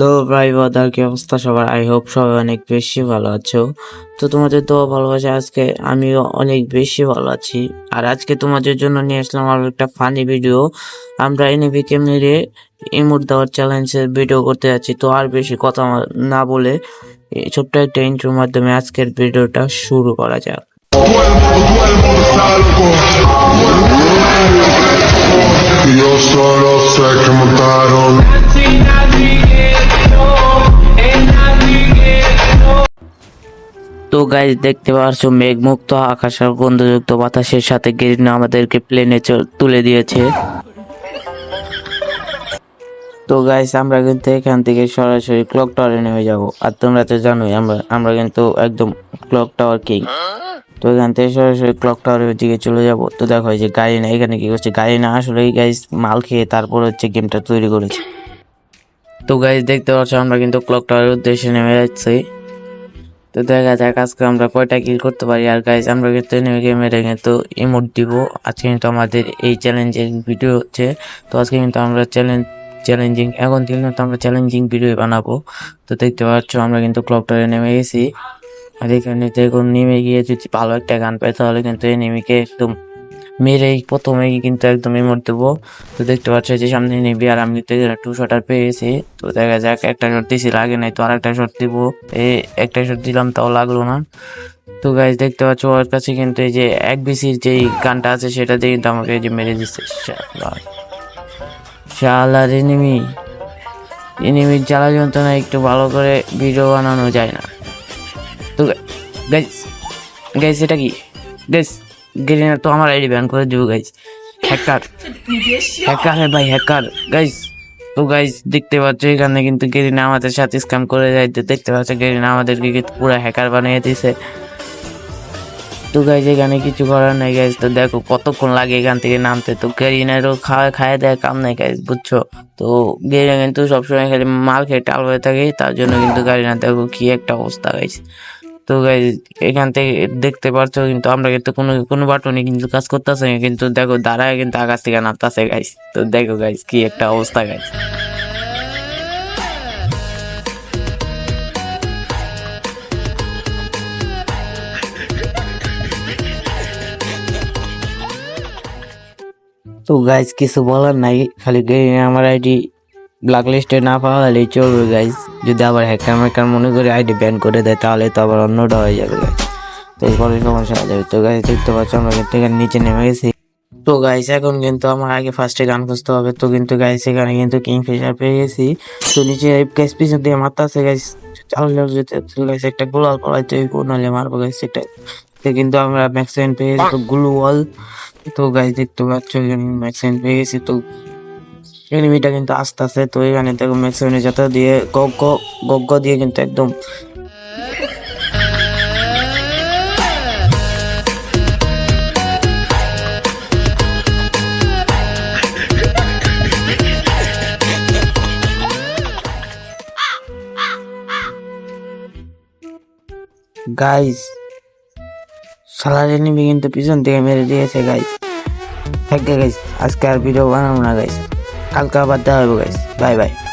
Hello ভাই বাদার কি অবস্থা সবার? আই হোপ সবাই অনেক বেশি ভালো আছো। তো তোমাদের তো ভালোবাসা আজকে, আমিও অনেক বেশি ভালো আছি। আর আজকে তোমাদের জন্য নিয়ে আসলাম আরও একটা ফানি ভিডিও আমরা এনএবিকে মেরে ইমোট দেওয়ার চ্যালেঞ্জের ভিডিও করতে যাচ্ছি। তো আর বেশি কথা না বলে ছোট্ট একটা ইন্ট্রোর মাধ্যমে আজকের ভিডিওটা শুরু করা যাক। Yo solo sé que mataron. Guys, দেখতে পাচ্ছ, মেঘমুক্ত আকাশ আর গন্ধযুক্ত বাতাসের সাথে গেরিনা আমাদেরকে প্লেনে তুলে দিয়েছে। তো গাইস আমরা কিন্তু এখান থেকে সরাসরি ক্লক টাওয়ারে নেমে যাব। আর তোমরা তো জানোই, আমরা আমরা কিন্তু একদম ক্লক টাওয়ার কিং তো এখান থেকে সরাসরি ক্লক টাওয়ারের দিকে চলে যাব। তো দেখো যে গাড়ি না এখানে কি করছে? গাড়ি না আসলে গাইস মাল খেয়ে তারপর হচ্ছে গেমটা তৈরি করেছে। তো গাইস দেখতে পাচ্ছ, আমরা কিন্তু ক্লক টাওয়ারের উদ্দেশ্যে নেমে যাচ্ছি। তো দেখা যাক, আজকে আমরা কয়টা কিল করতে পারি। আর গাইজ আমরা কিন্তু এনিমি গেমের কিন্তু ইমোট দিব। আজকে কিন্তু আমাদের এই চ্যালেঞ্জের ভিডিও হচ্ছে। তো আজকে কিন্তু আমরা চ্যালেঞ্জ চ্যালেঞ্জিং এখন থেকে কিন্তু আমরা চ্যালেঞ্জিং ভিডিও বানাবো। তো দেখতে পাচ্ছ, আমরা কিন্তু ক্লকটারে নেমে গেছি। আর এখানে দেখুন, নেমে গিয়ে যদি ভালো একটা গান পাই, তাহলে কিন্তু এনিমিকে একদম মেরেই প্রথমেই কিন্তু একদম ইমোট দেবো তো দেখতে পাচ্ছ যে সামনে নিবি আর আমি তো টু শটার পেয়েছি। তো দেখা যাক, একটা শট দিছি, লাগে নাই তো আর একটা শট দিব। এ, একটা শট দিলাম, তাও লাগল না। তো গাইজ দেখতে পাচ্ছ ওর কাছে কিন্তু এই যে এক বিসির যেই গানটা আছে, সেটা দিয়ে কিন্তু আমাকে এই যে মেরে দিচ্ছে শালার এনিমি। এনিমির জ্বালা যন্ত্রণা একটু ভালো করে ভিডিও বানানো যায় না। তো গাইজ গাইজ এটা কি? গাইজ গ্রিনার তো আমার আইডি ব্যান করে দিব গাইজ হ্যাকার হ্যাকার হে ভাই হ্যাকার গাইজ তো গাইজ দেখতে পাচ্ছ এখানে কিন্তু গেরিনা আমাদের সাথে স্ক্যাম করে যাইতে দেখতে পাচ্ছ গেরিনা আমাদেরকে কিন্তু পুরো হ্যাকার বানিয়ে দিছে। তো গাইজ এখানে কিছু করার নাই গাইজ তো দেখো কতক্ষণ লাগে এখান থেকে নামতে। তো গেরিনারও খাওয়া খায় দেয় কাম নাই গাইজ বুঝছ? তো গেরিনা কিন্তু সবসময় খালি মাল খেয়ে টাল হয়ে থাকে, তার জন্য কিন্তু গাড়িনা দেখো কি একটা অবস্থা গাইজ তো এখান থেকে দেখতে পাচ্ছ কিন্তু আমরা কিন্তু কোনো কোনো বাটনে কিন্তু কাজ করতেছে কিন্তু দেখো, দাঁড়ায় কিন্তু আকাশ থেকে নামতাছে গাইজ তো দেখো গাইজ কি একটা অবস্থা গাইজ তো গাইজ কিছু বলার নাই, খালি আমার আইডি ব্ল্যাক লিস্টে না পাওয়া হলেই চলবে গাইজ যদি আবার হ্যাকার ম্যাকার মনে করে আইডি ব্যান করে দেয়, তাহলে তো আবার অন্যটা হয়ে যাবে গাইজ তো এরপরে সমস্যা যাবে। তো গাইজ দেখতে পাচ্ছ আমরা কিন্তু এখানে নিচে নেমে গেছি। তো গাইস এখন কিন্তু আমার আগে ফার্স্টে গান খুঁজতে হবে। তো কিন্তু গাইস এখানে কিন্তু কিং ফিশার পেয়ে গেছি। তো নিচে গাইস পিছন দিয়ে মারতাছে গাইস চালু যেতে গাইস একটা গোলাল পড়াইতে কোনালে মারবো গাইস এটা তো কিন্তু আমরা ম্যাক্সিমাম পেয়ে গেছি, তো গ্লু ওয়াল তো গাইস দেখতে পাচ্ছ ম্যাক্সিমাম পেয়ে গেছি, তো এনিমিটা কিন্তু আস্তে আস্তে তো এখানে দেখো ম্যাক্সিমামে যাতে দিয়ে গগ্গ গগ্গ দিয়ে কিন্তু একদম গাইস সালার এনিমি কিন্তু পিছন থেকে মেরে দিয়েছে গাইস থাকে গাইস আজকে আর ভিডিও বানাবো না গাইস কালকে আবার দেখা হবে গাইস বাই বাই